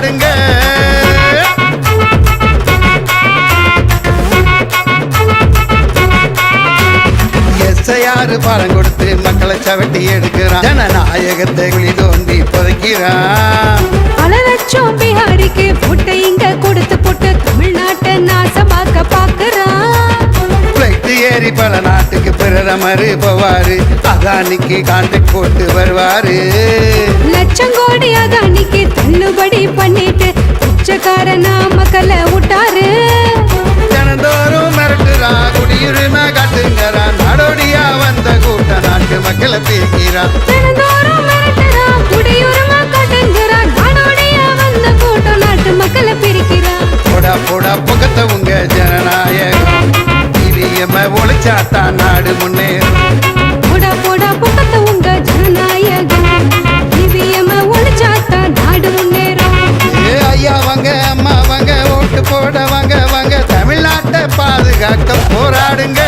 போராடுங்க எஸ்ஐயாரு பணம் கொடுத்து மக்களை சவட்டி எடுக்கிறான். ஜனநாயகத்தை குழி தோண்டி புதைக்கிறான். பிரதமர் போவாரு அதானிக்கு கான்ட்ராக்ட் போட்டு வருவாரு லட்சம் கோடி அதானிக்கு தள்ளுபடி பண்ணிட்டு உச்சக்காரனா மக்களை விட்டாரு. தினந்தோறும் மிரட்டுறான் குடியுரிமை காட்டுங்கிறான் நாடோடியா வந்த கூட்ட நாட்டு மக்களை பேக்கிறான் ஒழிச்சாத்தான் நாடு முன்னேறும் போடா, போடா, புக்கத்த உங்க ஜனநாயகம். ஒழிச்சாத்தான் நாடு முன்னேறும். ஏ ஐயா வாங்க அம்மா வாங்க ஓட்டு போட வாங்க வாங்க. தமிழ்நாட்டை பாதுகாக்க போராடுங்க.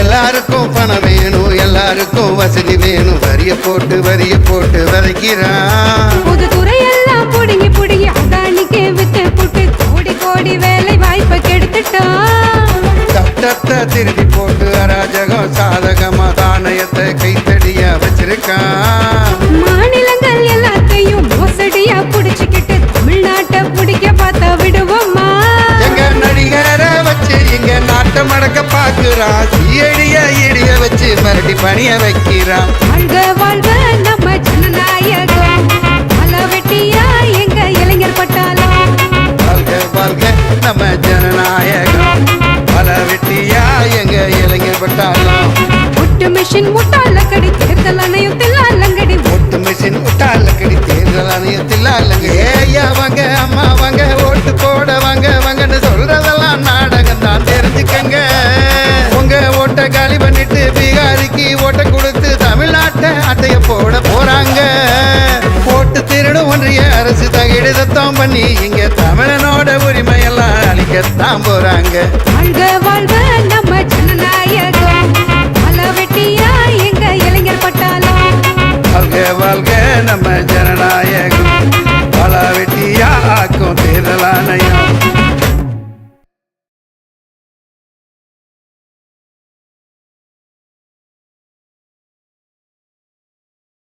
எல்லாருக்கும் பணம் வேணும் எல்லாருக்கும் வசதி வேணும். வரிய போட்டு வரிய போட்டு விதைக்கிறான். திருடி போட்டு அராஜகம் சாதகமா தானயத்தை கைத்தடியா வச்சிருக்கான். மாநிலங்கள் எல்லாத்தையும் மோசடியா புடிச்சுக்கிட்டு தமிழ்நாட்டை பிடிக்க பார்த்தா விடுவோமா? எங்க நடிகரை வச்சு இங்க நாட்டம் அடக்க பாக்குறான் சீடிய இடிய வச்சு மறுபடி பணிய வைக்கிறான். வாழ்க வாழ்க நம்ம ஜனநாயகம். வெட்டியா எங்க இளைஞர் பட்டாளம் ஒட்டு மிஷின் முட்டாள கடி தேர்தல் அணையத்தில் அல்லங்கடி ஓட்டு மிஷின் விட்டால கடி தேர்தல் ஆணையத்தில் அல்லங்க ஏய்யா வாங்க அம்மா வாங்க ஓட்டு போட வாங்க வாங்கன்னு சொல்றதெல்லாம் நாடகம் தான் தெரிஞ்சுக்கங்க. உங்க ஓட்டை காலி பண்ணிட்டு பீகாரிக்கு ஓட்டை கொடுத்து தமிழ்நாட்டை அட்டைய போட போறாங்க. ஓட்டு திருடு ஒன்றிய அரசு தகிடுதத்தம் பண்ணி இங்க தமிழனோட உரிமையெல்லாம் அழிக்கத்தான் போறாங்க. வாழ்க வாழ்க ஜனநாயகம். பல வெட்டியாக்கும் திரளானையா